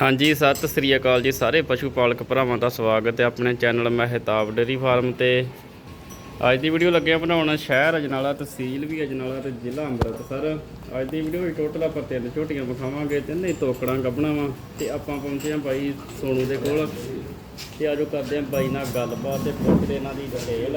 ਹਾਂਜੀ, ਸਤਿ ਸ੍ਰੀ ਅਕਾਲ ਜੀ ਸਾਰੇ ਪਸ਼ੂ ਪਾਲਕ ਭਰਾਵਾਂ ਦਾ ਸਵਾਗਤ ਹੈ ਆਪਣੇ ਚੈਨਲ ਮਹਿਤਾਬ ਡੇਰੀ ਫਾਰਮ ਤੇ। ਅੱਜ ਦੀ ਵੀਡੀਓ ਲੱਗਿਆ ਬਣਾਉਣ ਸ਼ਹਿਰ ਅਜਨਾਲਾ ਤਹਿਸੀਲ ਵੀ ਅਜਨਾਲਾ ਤੇ ਜ਼ਿਲ੍ਹਾ ਅੰਮ੍ਰਿਤਸਰ। ਅੱਜ ਦੀ ਵੀਡੀਓ ਵਿੱਚ ਟੋਟਲ ਆਪਾਂ ਤਿੰਨ ਝੋਟੀਆਂ ਵਿਖਾਵਾਂਗੇ ਤਿੰਨੇ ਤੋਕੜਾਂ ਗੱਭਣਾ ਵਾ ਤੇ ਆਪਾਂ ਪਹੁੰਚੇ ਹਾਂ ਬਾਈ ਸੋਨੂ ਦੇ ਕੋਲ। ਤੇ ਆਜੋ ਕਰਦੇ ਹਾਂ ਬਾਈ ਨਾਲ ਗੱਲਬਾਤ ਤੇ ਪੁੱਛਦੇ ਇਹਨਾਂ ਦੀ ਡਿਟੇਲ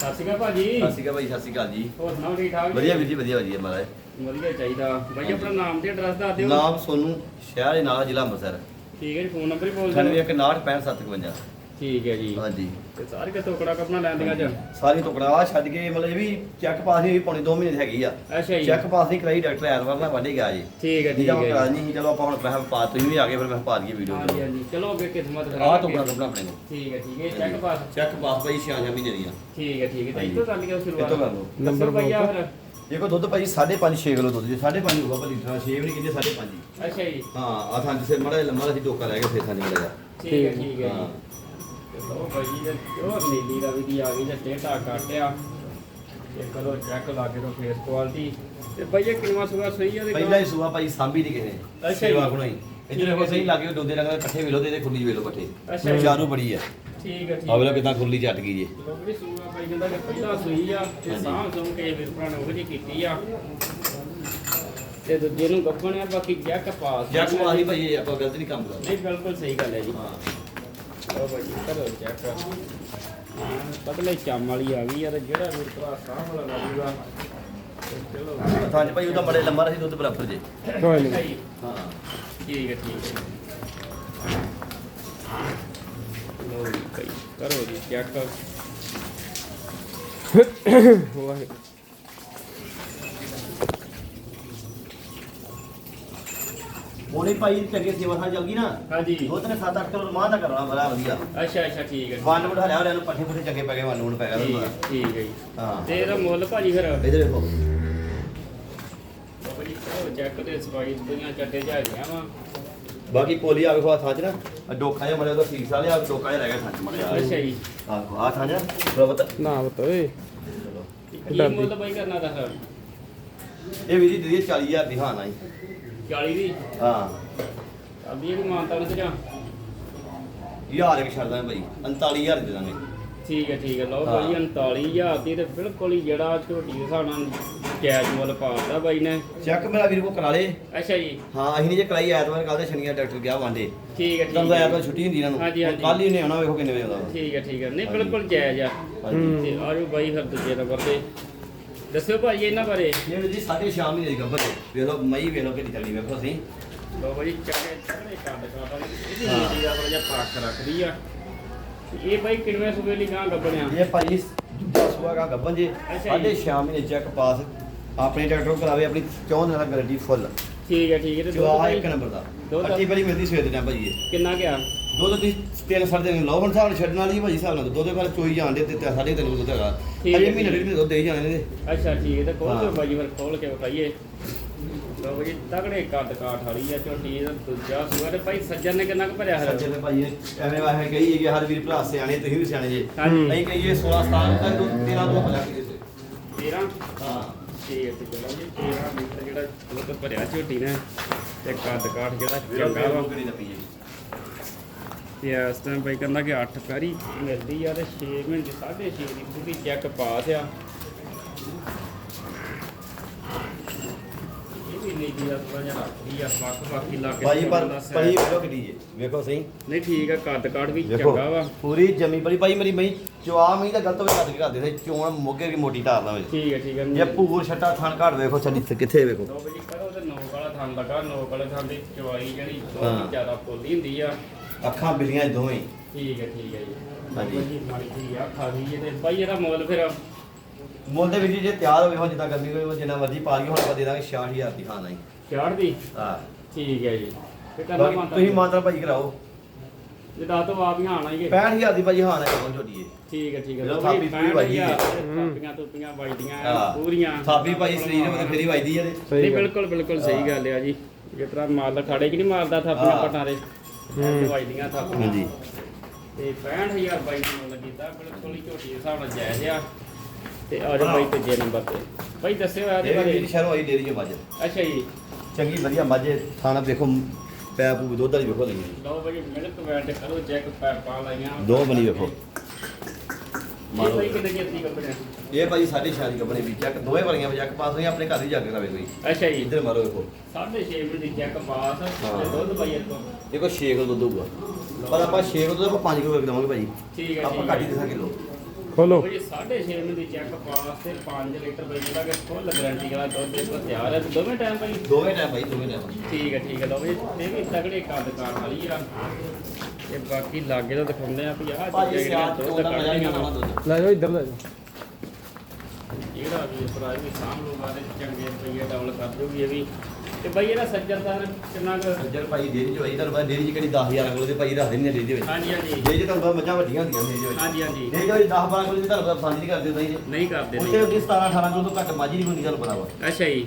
ਸਤਿ ਸ਼੍ਰੀ ਅਕਾਲ ਭਾਜੀ। ਸਤਿ ਸ਼੍ਰੀ ਅਕਾਲ ਭਾਈ ਸਤਿ ਸ਼੍ਰੀ ਅਕਾਲ ਜੀ। ਹੋਰ ਸੁਣਾਓ ਠੀਕ ਠਾਕ? ਜੀ? ਵਧੀਆ ਵੀਰ ਜੀ ਵਧੀਆ ਵਧੀਆ ਮਹਾਰਾਜ। ਵਧੀਆ ਚਾਹੀਦਾ। ਬਾਈ ਆਪਣਾ ਨਾਮ ਤੇ ਐਡਰੈਸ ਦੱਸ ਦਿਓ। ਨਾਮ ਸੋਨੂੰ ਸ਼ਹਿਰ ਦੇ ਨਾਲ ਜ਼ਿਲ੍ਹਾ ਅੰਮ੍ਰਿਤਸਰ। ਠੀਕ ਹੈ ਜੀ ਫੋਨ ਨੰਬਰ ਹੀ ਬੋਲ ਦਿਓ। 9165 ਠੀਕ ਹੈ ਜੀ। ਹਾਂਜੀ। ਤੇ ਸਾਰੇ ਕਿ ਟੋਕੜਾ ਕੱਪਣਾ ਲੈਂਦੀਆਂ ਅੱਜ? ਸਾਰੀ ਟੁਕੜਾ ਆ ਛੱਡ ਕੇ ਮਤਲਬ ਇਹ ਵੀ ਚੈੱਕ ਪਾਸ ਹੋਈ ਪੌਣੇ 2 ਮਹੀਨੇ ਦੀ ਹੈਗੀ ਆ। ਅੱਛਾ ਜੀ। ਚੈੱਕ ਪਾਸ ਨਹੀਂ ਕਰਾਈ ਡਾਕਟਰ ਐਤਵਾਰ ਨਾਲ ਵਾਢੇ ਗਿਆ ਜੀ। ਠੀਕ ਹੈ ਠੀਕ ਠੀਕ ਆ ਹੈ ਕਰਾ ਜੀ। ਨਹੀਂ ਸੀ, ਚਲੋ ਆਪਾਂ ਹੁਣ ਪੈਸਾ ਪਾ ਤੁਸੀਂ ਵੀ ਆ ਗਏ ਫਿਰ ਮੈਂ ਪਾ ਦਈਏ ਵੀਡੀਓ ਹਾਂਜੀ ਹਾਂਜੀ। ਚਲੋ ਅੱਗੇ ਕਿਸਮਤ ਆਹ ਕਰਾਂਗੇ। ਟੁਕੜਾ ਕੱਢਣਾ ਆਪਣੇ ਨੂੰ ਠੀਕ ਹੈ ਠੀਕ ਹੈ। ਚੈੱਕ ਪਾਸ ਚੈੱਕ ਪਾਸ ਭਾਈ 6 ਮਹੀਨੇ ਦੀਆਂ ਠੀਕ ਹੈ ਠੀਕ ਹੈ। ਤਾਂ ਹਾਂਜੀ। ਇੱਥੋਂ ਕਰ ਲਿਓ ਸ਼ੁਰੂਆਤ। ਇੱਥੋਂ ਕਰ ਲਓ। ਨੰਬਰ ਭਈਆ ਫਿਰ। ਦੇਖੋ ਦੁੱਧ ਭਾਈ 5.5 6 ਕਿਲੋ ਦੁੱਧ ਜੀ। 5.5 ਹੋਊਗਾ 6 ਵੀ ਨਹੀਂ ਕਹਿੰਦੇ 5.5 ਅੱਛਾ ਜੀ। ਹਾਂ ਆ ਥਾਂ ਜਿਸੇ ਮੜਾ ਲੰਮਾ ਸੀ ਟੋਕਾ ਰਹਿ ਗਿਆ ਫੇਰ ਥਾਂ ਨਿਕਲਿਆ ਠੀਕ ਹੈ ਠੀਕ ਹੈ ਹਾਂ। ਜੀ। ਚਲੋ ਭਾਈ ਜੀ ਉਹ ਨੀਲੀ ਰਵੀ ਦੀ ਆ ਗਈ ਤੇ ਟੇਟਾ ਕਾਟਿਆ। ਤੇ ਕਰੋ ਚੈੱਕ ਲਾ ਕੇ ਤੋਂ ਫੇਸ ਕੁਆਲਿਟੀ ਤੇ ਭਾਈ ਇਹ ਕਿੰਨਾ ਸੁਗਾ ਸਹੀ ਹੈ ਪਹਿਲਾ ਹੀ ਸੂਆ ਭਾਈ ਸਾਂਭੀ ਨਹੀਂ ਕਿਸੇ ਅੱਛਾ ਨੇ। ਸੇਵਾ ਗੁਣਾਈ ਠੀਕ ਇੱਧਰ ਹੈ ਸਹੀ। ਲੱਗੇ ਦੋਦੇ ਰੰਗ ਦੇ ਇਕੱਠੇ ਵੇਲੋ ਤੇ ਖੁੱਲੀ ਵੇਲੋ ਅੱਛਾ ਜੀ। ਚਾਰੂ ਬੜੀ ਆ। ਠੀਕ ਹੈ ਠੀਕ ਆ ਵੇਲੋ ਹੈ। ਕਿਦਾਂ ਖੁੱਲੀ ਚੱਟ ਗਈ ਜੀ ਲੋਕੜੀ ਸੂਆ ਭਾਈ ਕਹਿੰਦਾ ਕਿ ਪਹਿਲਾ ਸੂਈ ਆ ਤੇ। ਸਾਂਭ ਸੁਣ ਕੇ ਵੀਰ ਭਰਾ ਨੇ ਉਹ ਜੀ ਕੀਤੀ ਆ। ਤੇ ਦੂਜੇ ਨੂੰ ਗੱਭਣ ਆ ਬਾਕੀ ਜੱਕ ਪਾਸ ਵਾਹੀ ਭਾਈ ਇਹ ਆਪਾਂ ਗਲਤ ਨਹੀਂ ਕੰਮ ਕਰਦੇ। ਨਹੀਂ ਬਿਲਕੁਲ ਸਹੀ ਗੱਲ ਹੈ ਜੀ। ਹਾਂ। ਉਹ ਭਾਈ ਕਰੋ। ਚੈੱਕ ਪਤਲੇ ਚਮ ਵਾਲੀ ਆ ਗਈ ਯਾਰ ਜਿਹੜਾ ਵੀਰ ਭਰਾ ਵਾਲਾ ਲੱਗੂਗਾ ਤੇ ਚਲੋ। ਥਾਂ ਚ ਭਾਈ ਉਹਦਾ ਬੜੇ ਲੰਮਾ ਰਹੀ ਦੁੱਧ ਬਰਾਬਰ ਜੇ। ਕੋਈ ਨਹੀਂ ਹਾਂ ਠੀਕ ਹੈ ਠੀਕ ਹੈ। ਲੋ ਜੀ ਭਾਈ ਕਰੋ ਜੀ ਚੈੱਕ ਵਾਹਿਗੁਰੂ। ਉਹਨੇ ਭਾਈ ਚੰਗੇ ਸੇਵਾ ਥਾਂ ਜਾਊਗੀ ਨਾ ਹਾਂਜੀ। ਦੁੱਧ ਨੇ 7-8 ਕਿਲੋ ਮਾਂ ਦਾ ਕਰਨਾ ਬੜਾ ਵਧੀਆ। ਅੱਛਾ ਅੱਛਾ ਠੀਕ ਹੈ ਵੰਨ ਬਿਠਾ ਲਿਆ ਉਹਨੇ ਪੱਠੇ ਪੁੱਠੇ ਚੰਗੇ ਪੈ ਗਏ ਵੰਨ ਵੰਨ ਪੈ ਗਿਆ ਠੀਕ ਉਹਨੂੰ ਹੈ, ਠੀਕ ਹੈ ਜੀ। ਹਾਂ। ਤੇ ਇਹਦਾ ਮੁੱਲ ਭਾਜੀ ਫਿਰ? ਇਧਰ ਦੇਖੋ। ਬਾਬਾ ਜੀ ਚੈੱਕ ਤੇ ਸਫ਼ਾਈ ਦੁਨੀਆਂ ਚੱਡੇ ਜਾ ਗਿਆ ਵਾ। ਬਾਕੀ ਪੋਲੀ ਆ ਵੇਖੋ ਆ ਥਾਂ ਚ ਨਾ ਆਹ ਡੋਖਾ ਜਿਹਾ ਮੜਿਆ ਉਹਦਾ ਫੀਸ ਵਾਲੇ ਆ ਡੋਖਾ ਜਿਹਾ ਰਹਿ ਗਿਆ ਥਾਂ ਚ ਮੜਿਆ। ਅੱਛਾ ਜੀ। ਆਹ ਆ ਥਾਂ ਚ ਪ੍ਰਭਤ ਨਾ ਬਤੋਏ ਚਲੋ ਕੀ ਮੁੱਲ ਬਾਈ ਕਰਨਾ ਦਾ ਇਹ ਵੀਰੀ ਦੇ 40000 ਦੀ ਹਾਂ ਨਹੀਂ। 40 ਦੀ। ਹਾਂ। ਅਬੀ ਇਹ ਮਾਨਤਾ ਨੂੰ ਤੇ ਜਾਂ ਯਾਰ ਇੱਕ ਛੱਡਦਾ ਭਾਈ 39000 ਦੇ ਦਾਂਗੇ। ਠੀਕ ਹੈ ਠੀਕ ਹੈ ਲਓ ਹਾਂ। ਬਾਈ 39000 ਦੀ ਤੇ ਬਿਲਕੁਲ ਹੀ ਜਿਹੜਾ ਝੋਟੀ ਦੇ ਹਿਸਾਬ ਨਾਲ ਕੈਸ਼ ਮੁੱਲ ਪਾਤਾ ਬਾਈ ਨੇ। ਚੈੱਕ ਮੇਰਾ ਵੀਰ ਕੋ ਕਰਾ ਲੇ। ਅੱਛਾ ਜੀ। ਹਾਂ ਅਸੀਂ ਨਹੀਂ ਜੇ ਕਰਾਈ ਐਤਵਾਰ ਕੱਲ ਦੇ ਸ਼ਨੀਵਾਰ ਡਾਕਟਰ ਗਿਆ ਵਾਂਡੇ। ਠੀਕ ਹੈ ਠੀਕ ਤੁਹਾਨੂੰ ਹੈ ਐਤਵਾਰ ਛੁੱਟੀ ਹੁੰਦੀ ਇਹਨਾਂ ਨੂੰ ਹਾਂਜੀ, ਹਾਂਜੀ। ਕੱਲ ਹੀ ਨੇ ਆਉਣਾ ਵੇਖੋ ਕਿੰਨੇ ਵਜੇ ਆਉਂਦਾ। ਠੀਕ ਹੈ ਠੀਕ ਹੈ ਨਹੀਂ ਹਾਂਜੀ। ਬਿਲਕੁਲ ਜਾਇਜ਼ ਆ। ਹਾਂਜੀ। ਤੇ ਆਜੋ ਬਾਈ ਫਿਰ ਦੂਜੇ ਨੰਬਰ ਤੇ। ਦੱਸਿਓ ਭਾਈ ਇਹਨਾਂ ਬਾਰੇ। ਇਹ ਜੀ ਸਾਢੇ ਛੇ ਮਹੀਨੇ ਦੀ ਗੱਭਰ ਹੈ। ਵੇਖ ਲਓ ਮਈ ਵੇਖ ਲਓ ਕਿੰਨੀ ਚੱਲੀ ਵੇਖੋ ਅਸੀਂ ਲਓ ਬਾਈ ਚੰਗੇ ਚੰਗੇ ਕੰਡ ਕਾਟਾ ਇਹਦੀ ਹਾਂ। ਨੀਤੀ ਦਾ ਜਿਹਾ ਪੱਖ ਰੱਖਦੀ ਆ। ਇਹ ਬਾਈ ਕਿੰਨਵੇਂ ਸੂਬੇ ਲਈ ਗਾਂ ਗੱਬਣਿਆ ਇਹ ਭਾਈ ਦੂਜਾ ਸੂਆ ਕਾ ਗੱਭਰ ਜੇ। ਸਾਢੇ ਛੇ ਮਹੀਨੇ ਚੈੱਕ ਪਾਸ ਆਪਣੇ ਡਾਕਟਰ ਕੋਲ ਕਰਾਵੇ ਆਪਣੀ 14 ਦਿਨਾਂ ਦੀ ਗਾਰੰਟੀ ਫੁੱਲ ਠੀਕ ਹੈ ਠੀਕ ਹੈ। ਤੇ ਦੁੱਧ ਇੱਕ ਨੰਬਰ ਦਾ। ਦੁੱਧ? ਅੱਠੀ ਵਾਰੀ ਮਿਲਦੀ ਸਵੇਰ ਦੇ ਟਾਈਮ ਭਾਜੀ ਇਹ। ਕਿੰਨਾ ਗਿਆ ਦੁੱਧ ਦੀ ਤਿੰਨ ਸਾਢੇ ਦਿਨ ਲਓ ਹੁਣ ਨਾਲ ਛੱਡਣ ਵਾਲੀ ਭਾਜੀ ਹਿਸਾਬ ਨਾਲ ਦੁੱਧ ਦੇ ਬਾਰੇ ਚੋਈ ਜਾਣਦੇ ਤੇ ਤੇ ਸਾਢੇ ਤਿੰਨ ਦੁੱਧ ਹੈਗਾ ਠੀਕ ਹੈ, ਮਹੀਨੇ ਡੇਢ ਮਹੀਨੇ ਦੁੱਧ ਦੇ ਹੀ ਜਾਣੇ ਨੇ। ਅੱਛਾ ਠੀਕ ਹੈ ਤੇ ਖੋਲ ਕੇ ਹਾਂ। ਬਾਈ ਫਿਰ ਖੋਲ ਕੇ ਵਿਖਾਈਏ। ਲਓ ਬਾਈ ਤਗੜੇ ਕੱਦ ਕਾਠ ਵਾਲੀ ਆ ਝੋਟੀ ਇਹਦਾ ਦੂਜਾ ਸੂਆ ਤੇ ਭਾਈ ਸੱਜਣ ਨੇ ਕਿੰਨਾ ਕੁ ਭਰਿਆ ਹੈ ਤੇ ਭਾਈ ਇਹ ਐਵੇਂ ਵਾਹੇ ਕਹੀ ਕਿ ਹਰ ਵੀਰ ਭਰਾ ਸਿਆਣੇ ਤੁਸੀਂ ਵੀ ਸਿਆਣੇ ਜੇ। ਹਾਂਜੀ। ਨਹੀਂ ਕਹੀਏ 16 17 ਤੱਕ ਦੁੱਧ 13 ਤੋਂ ਬਲਾ ਕੇ ਦੇ 13 ਹਾਂ ਠੀਕ ਹੈ ਤੇ ਚਲੋ ਜੀ 13 ਲੀਟਰ ਜਿਹੜਾ ਦੁੱਧ ਭਰਿਆ ਝੋਟੀ ਨੇ ਤੇ ਕੱਦ ਕਾਠ ਜਿਹੜਾ ਚੰਗਾ ਵਾ। ਤੇ ਇਸ ਟਾਈਮ ਬਾਈ ਕਹਿੰਦਾ ਕਿ 8 ਕਰੀ ਮਿਲਦੀ ਆ ਤੇ 6 ਮਹੀਨੇ 6.5 ਦੀ ਪੂਰੀ ਚੈੱਕ ਪਾਸ ਆ ਵੀ ਨਹੀਂ ਦੀ ਆ ਥੋੜਾ ਜਿਹਾ ਰੱਖਦੀ ਆ ਵੱਖ ਬਾਕੀ ਲਾ ਕੇ ਭਾਈ ਪਰ ਦਾ ਪਈ ਵੇਖੋ ਕਿੱਡੀ ਜੇ ਵੇਖੋ ਸਹੀ। ਨਹੀਂ ਠੀਕ ਆ ਕੱਦ ਕਾਠ ਵੀ ਵੇਖੋ ਚੰਗਾ ਵਾ। ਪੂਰੀ ਜਮੀ ਬੜੀ ਭਾਈ ਮੇਰੀ ਮਈ ਚਵਾ ਮਈ ਦਾ ਗਲਤ ਹੋਵੇ ਕੱਢ ਕੇ ਕਰਦੇ ਨੇ ਚੋਣ ਮੋਗੇ ਦੀ ਮੋਟੀ ਧਾਰ ਨਾ ਹੋਵੇ ਠੀਕ ਹੈ ਠੀਕ ਹੈ ਜੇ ਪੂਰ ਛੱਟਾ ਥਣ ਘੜ ਵੇਖੋ ਛੱਡੀ ਤੇ ਕਿੱਥੇ ਵੇਖੋ। ਦੋ ਵਜੇ ਕਰੋ ਤੇ ਨੌਕ ਵਾਲਾ ਥਾਂ ਲਗਾ ਨੌਕ ਵਾਲੇ ਥਾਂ ਦੀ ਚਵਾਈ ਜਿਹੜੀ ਹਾਂ। ਬਹੁਤ ਜ਼ਿਆਦਾ ਪੋਲੀ ਹੁੰਦੀ ਆ। ਅੱਖਾਂ ਬਿਲੀਆਂ ਦੋਵੇਂ। ਠੀਕ ਹੈ ਠੀਕ ਹੈ ਜੀ। ਹਾਂਜੀ। ਬਾਈ ਜੀ ਮਾੜੀ ਜੀ ਆ ਖਾ ਗਈ ਤੇ। ਬਾਈ ਇਹਦਾ ਮੁੱਲ ਫਿਰ ਮੁੱਲ ਦੇ ਵਿੱਚ ਜੇ ਤਿਆਰ ਹੋਵੇ ਹੁਣ ਜਿੱਦਾਂ ਗਰਮੀ ਹੋਵੇ ਜਿੰਨਾ ਮਰਜ਼ੀ ਪਾ ਲਈਏ ਹੁਣ ਆਪਾਂ ਦੇ ਦਾਂਗੇ 66000 ਦੀ ਹੀ 60 ਦੀ? ਹਾਂ। ਠੀਕ ਹੈ ਜੀ। ਤੇ ਕਰਨਾ ਬਾਕੀ ਤੁਸੀਂ ਮਾਤਰਾ ਭਾਈ ਕਰਾਓ। ਜੇ ਦੱਸ ਤੋਂ ਆਪ ਹੀ ਆਣਾ ਹੀ। 65000 ਦੀ ਭਾਜੀ ਹਾਂ ਨਾ ਕੋਲ ਝੋਟੀਏ ਠੀਕ ਹੈ ਠੀਕ ਹੈ। ਲਓ ਥਾਪੀ ਬਈ, ਪੂਰੀ ਵੱਜੀ ਹੈ। ਥਾਪੀਆਂ ਤੁਪੀਆਂ ਵੱਜਦੀਆਂ ਹਾਂ। ਪੂਰੀਆਂ। ਥਾਪੀ ਭਾਈ ਸਰੀਰ ਵਿੱਚ ਫੇਰੀ ਵੱਜਦੀ ਹੈ ਤੇ। ਨਹੀਂ। ਬਿਲਕੁਲ ਬਿਲਕੁਲ ਸਹੀ ਗੱਲ ਆ ਜੀ। ਜਿਸ ਤਰ੍ਹਾਂ ਮਾਲ ਖਾੜੇ ਕਿ ਨਹੀਂ ਮਾਰਦਾ ਥਾਪੀਆਂ ਹਾਂ। ਪਟਾਂ ਦੇ? ਹੂੰ। ਵੱਜਦੀਆਂ ਥਾਪੀਆਂ। ਤੇ 65000 ਬਾਈ ਨੂੰ ਲੱਗੀ ਤਾਂ ਬਿਲਕੁਲ ਹੀ ਝੋਟੀ ਦੇ ਹਿਸਾਬ ਨਾਲ ਜਾਇਜ਼ ਆ। ਤੇ ਆ ਜਾਓ ਬਾਈ ਤੀਜੇ ਨੰਬਰ ਤੇ। ਬਾਈ ਦੱਸਿਓ ਆ ਇਹ ਦੇ ਵੀ ਬਾਰੇ ਸ਼ਹਿਰੋਂ ਆਈ ਡੇਰੀ ਚ ਮੱਝ। ਅੱਛਾ ਜੀ। ਚੰਗੀ ਵਧੀਆ ਮੱਝ ਹੈ। ਥਾਣਾ ਵੇਖੋ ਪੈਪ ਪੂਪ ਦੁੱਧ ਵਾਲੀ ਵੇਖੋ ਲਈ ਲਓ ਬਾਈ ਮਿਲਕ ਵੈਟ ਕਰੋ ਚੈੱਕ ਪੈਪਾਂ ਲਾਈਆਂ। ਦੋ ਬਣੀ ਵੇਖੋ। ਇਹ ਬਾਈ ਭਾਈ ਸਾਡੇ ਸ਼ਾਦੀ ਕੱਪੜੇ ਵੀ ਚੈੱਕ ਦੋਵੇਂ ਵਾਲੀਆਂ ਵਜੱਕ ਪਾਸ ਹੋਈਆਂ ਆਪਣੇ ਘਰ ਹੀ ਜਾ ਕੇ ਰਵੇ ਕੋਈ। ਅੱਛਾ ਜੀ। ਇੱਧਰ ਮਾਰੋ ਵੇਖੋ। 6.5 ਮਿੰਟ ਦੀ ਚੈੱਕ ਪਾਸ ਤੇ ਦੁੱਧ ਬਾਈ ਇੱਥੋਂ। ਦੇਖੋ 6 ਕਿਲੋ ਦੁੱਧ ਹੋਊਗਾ। ਪਰ ਆਪਾਂ 6 ਕਿਲੋ ਦੁੱਧ ਆਪਾਂ 5 ਕਿਲੋ ਦੇਵਾਂਗੇ ਭਾਈ। ਠੀਕ ਹੈ ਆਪਾਂ ਘੱਟ ਹੀ ਹੈ। ਦੇਸਾਂ ਕਿਲੋ ਖੋਲੋ। 6.5 ਮਿੰਟ ਦੀ ਚੈੱਕ ਪਾਸ ਤੇ 5 ਲੀਟਰ ਬਾਈ ਜਿਹੜਾ ਕਿ ਫੁੱਲ ਗਾਰੰਟੀ ਵਾਲਾ ਦੁੱਧ ਇਸ ਤੋਂ ਤਿਆਰ ਹੈ ਤੇ ਦੋਵੇਂ ਟਾਈਮ ਬਾਈ? ਦੋਵੇਂ ਟਾਈਮ ਭਾਈ ਦੋਵੇਂ ਟਾਈਮ ਠੀਕ ਹੈ ਠੀਕ ਹੈ ਲਓ ਜੀ ਇਹ ਵੀ ਤਗੜੇ ਕੱਦ ਕਾਰ ਵਾਲੀ ਆ। ਤੇ ਬਾਕੀ ਲਾਗੇ ਤੋਂ ਦਿਖਾਉਂਦੇ ਆ ਵੀ ਆਹ ਭਾਜੀ ਚੀਜ਼ਾਂ ਸਿਆਲ ਜਿਹੜੀਆਂ ਤੋਂ ਦੁੱਧ ਦਾ ਮਜ਼ਾ ਹੀ ਕੱਢਦੀਆਂ ਆਉਣਾ ਵਾ। ਦੁੱਧ। ਲੈ ਜਾਓ ਇੱਧਰ ਲੈ ਜਾਓ। ਜਿਹੜਾ ਵੀ ਵੀ ਸਾਂਭ ਲੂਗਾ ਤੇ ਚੰਗੇ ਰੁਪਈਏ ਡਬਲ ਕਰ ਦੂਗੀ ਇਹ ਵੀ ਤੇ ਬਾਈ ਇਹਦਾ ਸੱਜਰਦਾਰ ਕਿੰਨਾ ਕੁ? ਸੱਜਰ ਭਾਈ ਡੇਰੀ ਚ ਹੋਈ ਤੁਹਾਨੂੰ ਪਤਾ ਡੇਰੀ ਚ ਕਿਹੜੀ 10000 ਕਿਲੋ ਦੇ ਭਾਈ ਰੱਖ ਦਿੰਦੇ ਨੇ ਡੇਰੀ ਦੇ ਵਿੱਚ। ਹਾਂਜੀ ਹਾਂਜੀ। ਡੇਰੀ ਚ ਤੁਹਾਨੂੰ ਪਤਾ ਮੱਝਾਂ ਵੱਡੀਆਂ ਹੁੰਦੀਆਂ ਡੇਰੀ ਦੇ ਵਿੱਚ। ਹਾਂਜੀ ਹਾਂਜੀ। ਡੇਰੀ ਦੇ ਵਿੱਚ 10 12 ਕਿਲੋ ਦੀ ਤੁਹਾਨੂੰ ਪਸੰਦ ਨਹੀਂ ਕਰਦੇ ਤੁਸੀਂ ਨਹੀਂ ਕਰਦੇ ਨਹੀਂ। ਉਹਦੀ 17 18 ਕਿਲੋ ਤੋਂ ਘੱਟ ਮੱਝ ਨਹੀਂ ਹੁੰਦੀ ਤੁਹਾਨੂੰ ਪਤਾ ਵਾ। ਅੱਛਾ ਜੀ।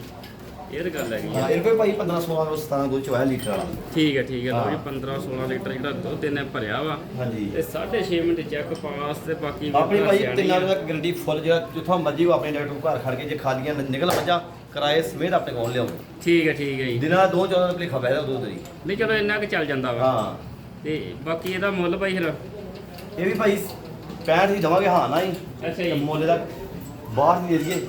ਇਹ ਤਾਂ ਗੱਲ ਹੈਗੀ ਆ। ਹਾਂ ਇਹ ਕੋਈ ਭਾਈ 15 16 ਕਿਲੋ 17 ਦੁੱਧ ਚ ਹੋਇਆ ਲੀਟਰ ਵਾਲਾ। ਠੀਕ ਹੈ ਠੀਕ ਹੈ ਲਓ ਜੀ ਹਾਂ। 15 16 ਲੀਟਰ ਜਿਹੜਾ ਦੁੱਧ ਇਹਨੇ ਭਰਿਆ ਵਾ ਹਾਂਜੀ। ਤੇ 6.5 ਮਿੰਟ ਚੈੱਕ ਪਾਸ ਤੇ ਬਾਕੀ ਆਪਣੀ ਭਾਈ ਸਿਆਣੀ ਤਿੰਨਾਂ ਆ। ਦਾ ਗਰੰਟੀ ਫੁੱਲ ਜਿਹੜਾ ਜਿੱਥੋਂ ਮਰਜ਼ੀ ਆਪਣੇ ਡਾਕਟਰ ਨੂੰ ਘਰ ਖੜ ਕੇ ਜੇ ਖਾਲੀਆਂ ਨਿਕਲ ਮੱਝਾਂ ਕਿਰਾਏ ਸਮੇਤ ਆਪਣੇ ਕੋਲ ਲਿਆਓ। ਠੀਕ ਹੈ ਠੀਕ ਹੈ ਜੀ। ਦਿਨਾਂ ਦੋ ਚੌਦਾਂ ਦਾ ਭਲੇਖਾ ਬਹਿਦਾ ਦੁੱਧ ਦੀ। ਨਹੀਂ ਚਲੋ ਇੰਨਾ ਕੁ ਚੱਲ ਜਾਂਦਾ ਵਾ। ਹਾਂ। ਤੇ ਬਾਕੀ ਇਹਦਾ ਮੁੱਲ ਭਾਈ ਫਿਰ? ਇਹ ਵੀ ਭਾਈ 65 ਦੀ ਦਵਾਂਗੇ ਹਾਂ ਨਾ ਹੀ ਅੱਛਾ ਤੇ ਜੀ ਮੁੱਲ ਦਾ ਬਾਹਰ ਦੀ ਦੇ ਦਈਏ।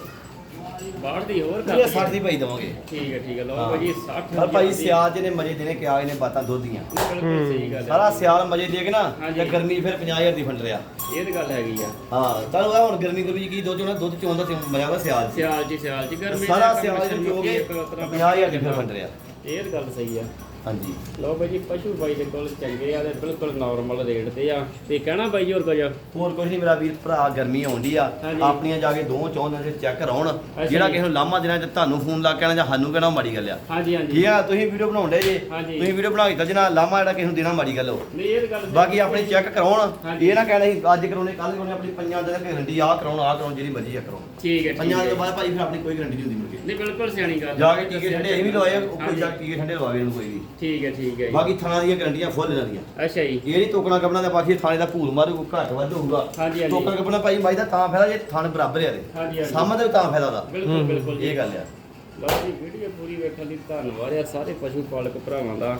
ਬਾਹਰ ਦੀ ਹੋਰ ਕਰ ਇਹ 60 ਦੀ ਭਾਈ ਦਵਾਂਗੇ। ਠੀਕ ਹੈ ਠੀਕ ਹੈ ਲਓ। ਭਾਜੀ 60 ਪਰ ਭਾਈ ਸਿਆਲ ਜਿਹਨੇ ਮਜੇ ਦੇਣੇ ਕਿਆ ਇਹਨੇ ਬਾਤਾਂ ਦੁੱਧ ਦੀਆਂ ਬਿਲਕੁਲ ਸਹੀ ਗੱਲ ਹੈ ਸਾਰਾ ਸਿਆਲ ਮਜੇ ਦੇ ਕੇ ਨਾ ਹਾਂਜੀ। ਤੇ ਗਰਮੀ ਫਿਰ 50000 ਦੀ ਫੰਡ ਰਿਆ ਇਹ ਤਾਂ ਗੱਲ ਹੈਗੀ ਆ। ਹਾਂ ਤੁਹਾਨੂੰ ਇਹ ਹੁਣ ਗਰਮੀ ਵਿੱਚ ਕੀ ਦੁੱਧ ਚੋਣਾ ਦੁੱਧ ਚੋਣ ਦਾ ਤੇ ਮਜ਼ਾ ਵਾ ਸਿਆਲ 'ਚ। ਸਿਆਲ ਜੀ ਸਿਆਲ ਜੀ ਗਰਮੀ ਸਾਰਾ ਦਾ ਸਿਆਲ ਕੰਮ ਦੇ ਜੋਗੇ ਇੱਕ ਤਰ੍ਹਾਂ 50000 ਦੀ ਫਿਰ ਫੰਡ ਰਿਆ ਇਹ ਤਾਂ ਗੱਲ ਸਹੀ ਆ। ਹਾਂਜੀ। ਲਓ ਭਾਈ ਜੀ ਪਸ਼ੂ ਬਾਈ ਦੇ ਕੋਲ ਚੰਗੇ ਆ ਤੇ ਬਿਲਕੁਲ ਨਾਰਮਲ ਰੇਟ ਤੇ ਆ। ਤੇ ਕਹਿਣਾ ਬਾਈ ਜੀ ਹੋਰ ਕੁਝ? ਹੋਰ ਕੁਝ ਨਹੀਂ ਮੇਰਾ ਵੀਰ ਭਰਾ ਗਰਮੀ ਆਉਂਦੀ ਆ। ਹਾਂਜੀ। ਆਪਣੀਆਂ ਜਾ ਕੇ ਦੋ ਚੌਂਦਾਂ ਦੇ ਚੈੱਕ ਕਰਾਉਣ। ਜਿਹੜਾ ਜੀ। ਕਿਸੇ ਨੂੰ ਲਾਮਾ ਦੇਣਾ ਤੇ ਤੁਹਾਨੂੰ ਫੋਨ ਲਾ ਕੇ ਕਹਿਣਾ ਜਾਂ ਸਾਨੂੰ ਕਹਿਣਾ ਉਹ ਮਾੜੀ ਗੱਲ ਆ। ਹਾਂਜੀ ਹਾਂਜੀ। ਠੀਕ ਆ ਤੁਸੀਂ ਵੀਡੀਓ ਬਣਾਉਂਦੇ ਜੇ। ਹਾਂਜੀ। ਤੁਸੀਂ ਵੀਡੀਓ ਬਣਾ ਕੇ ਦੱਜਣਾ ਲਾਮਾ ਜਿਹੜਾ ਕਿਸੇ ਨੂੰ ਦੇਣਾ ਮਾੜੀ ਗੱਲ ਹੋ ਨਹੀਂ ਇਹ ਤਾਂ ਗੱਲ ਸਹੀ ਬਾਕੀ ਆਪਣੇ ਚੈੱਕ ਕਰਾਉਣ। ਹਾਂਜੀ। ਇਹ ਨਾ ਕਹਿਣਾ ਸੀ ਅੱਜ ਕਰਾਉਣੇ ਕੱਲ ਕਰਾਉਣੇ ਆਪਣੀ ਪੰਜਾਂ ਦਿਨ ਦੀ ਗਾਰੰਟੀ ਆਹ ਕਰਾਉਣ ਆਹ ਕਰਾਉਣ ਜਿਹੜੀ ਮਰਜ਼ੀ ਆ ਕਰਾਉਣ। ਠੀਕ ਹੈ ਠੀਕ ਪੰਜਾਂ ਹੈ ਦਿਨ ਬਾਅਦ ਭਾਈ ਫਿਰ ਆਪਣੀ ਕੋਈ ਗਾਰੰਟੀ ਨਹੀਂ ਹੁੰਦੀ ਮੁੜ ਕੇ। ਨਹੀਂ ਬਿਲਕੁਲ ਸਿਆਣੀ ਗੱਲ ਜਾ ਕੇ ਟੀਕੇ ਠੰਡੇ ਅਸੀਂ ਵੀ ਲਵਾਏ ਉੱਪਰ ਹਾਂਜੀ। ਜਾ ਕੇ ਟੀਕੇ ਠੰਡੇ ਲਵਾਵੇ ਇਹਨੂੰ ਕੋਈ ਵੀ। ਠੀਕ ਹੈ ਠੀਕ ਹੈ ਜੀ। ਬਾਕੀ ਥਾਣਾ ਦੀਆਂ ਗਾਰੰਟੀਆਂ ਫੁੱਲ ਇਹਨਾਂ ਦੀਆਂ। ਅੱਛਾ ਜੀ। ਇਹ ਨਹੀਂ ਟੋਕਣਾ ਕੱਪਣਾ ਦਾ ਬਾਕੀ ਥਾਣੇ ਦਾ ਭੂਲ ਮਾਰੂ ਘੱਟ ਵੱਧ ਹੋਊਗਾ। ਹਾਂਜੀ ਹਾਂਜੀ। ਟੋਕਣਾ ਕੱਪਣਾ ਭਾਈ ਬਾਈ ਦਾ ਤਾਂ ਫਾਇਦਾ ਜੇ ਥਾਣ ਬਰਾਬਰ ਆ ਦੇ ਹਾਂਜੀ ਹਾਂਜੀ। ਸਾਹਮਣੇ ਤਾਂ ਫਾਇਦਾ ਦਾ ਬਿਲਕੁਲ ਬਿਲਕੁਲ ਜੀ। ਇਹ ਗੱਲ ਆ। ਲਓ ਜੀ ਵੀਡੀਓ ਪੂਰੀ ਵੇਖਣ ਲਈ ਧੰਨਵਾਦ ਆ ਸਾਰੇ ਪਸ਼ੂ ਪਾਲਕ ਭਰਾਵਾਂ ਦਾ।